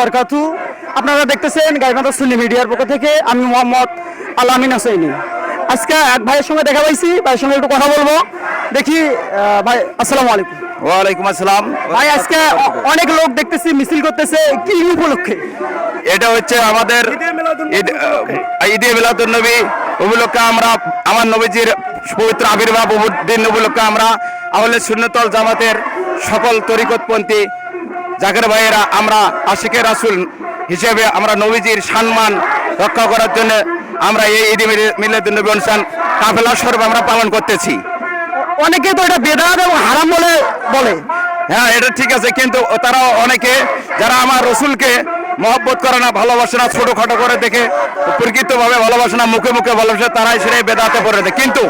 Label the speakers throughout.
Speaker 1: বরকাতু আপনারা দেখতেছেন গাইবান্ধা সুন্নি মিডিয়ার পক্ষ থেকে আমি মোহাম্মদ আলামিন হোসেনি আজকে এক ভাইয়ের সঙ্গে দেখা পাইছি ভাইয়ের সঙ্গে একটু কথা বলব। দেখি ভাই আসসালামু আলাইকুম।
Speaker 2: ওয়ালাইকুম আসসালাম।
Speaker 1: ভাই আজকে অনেক লোক দেখতেছি মিছিল করতেছে কি উপলক্ষে?
Speaker 2: এটা হচ্ছে আমাদের
Speaker 1: ঈদে
Speaker 2: মিলাদুন নবী উপলক্ষে আমরা আমার নবীজির পবিত্র আবির্ভাব দিন উপলক্ষে আমরা আমাদের শূন্যতল জামাতের সকল তরিকতপন্থী জাকের ভাইয়েরা, আমরা আশিকের রাসুল হিসেবে আমরা নবীজির সম্মান রক্ষা করার জন্য আমরা এই ঈদ মিলাদ নবী অনুষ্ঠান কাফেলা স্বরূপ আমরা পালন করতেছি।
Speaker 1: অনেকে তো এটা বেদাত এবং হারাম বলে বলে।
Speaker 2: হ্যাঁ এটা ঠিক আছে, কিন্তু তারা অনেকে যারা আমার রসুলকে মহব্বত করে না, ভালোবাসে না, ছোটখাটো করে দেখে, প্রকৃতভাবে ভালোবাসে না, মুখে মুখে ভালোবাসে, তারাই সেটাই বেদাতে পড়ে দেয়। কিন্তু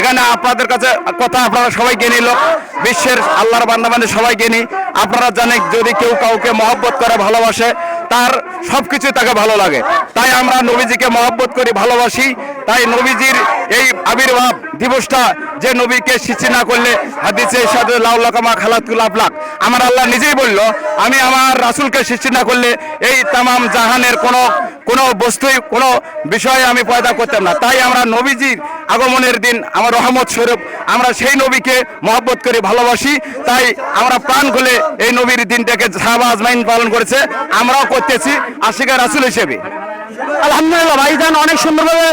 Speaker 2: এখানে আপনাদের কাছে কথা আপনারা সবাই জ্ঞানী লোক বিশ্বের আল্লাহর বান্দাবান্দি সবাই জ্ঞানী আপনারা জানেন, যদি কেউ কাউকে মহব্বত করে, ভালোবাসে, তার সব কিছু তাকে ভালো লাগে। তাই আমরা নবীজিকে মহব্বত করি, ভালোবাসি তাই নবীজির এই আবির্ভাব দিবসটা যে নবীকে সৃষ্টি না করলে হাদিসে সাথে লাউলাকামা খালাতুল আফলাক। আমার আল্লাহ নিজেই বলল, আমি আমার রাসূলকে সৃষ্টি না করলে এই তামাম জাহানের কোনো কোনো বস্তুই, কোনো বিষয়ে আমি পয়দা করতাম না। তাই আমরা নবীজির আগমনের দিন আমার রহমত স্বরূপ আমরা সেই নবীকে মহব্বত করে ভালোবাসি। তাই আমরা প্রাণ খুলে এই নবীর দিনটাকে সাহাবা আজমাইন পালন করেছে। আমরাও করতেছি আশিকা রাসূল হিসেবে।
Speaker 1: আলহামদুলিল্লাহ, ভাইজান, অনেক সুন্দরভাবে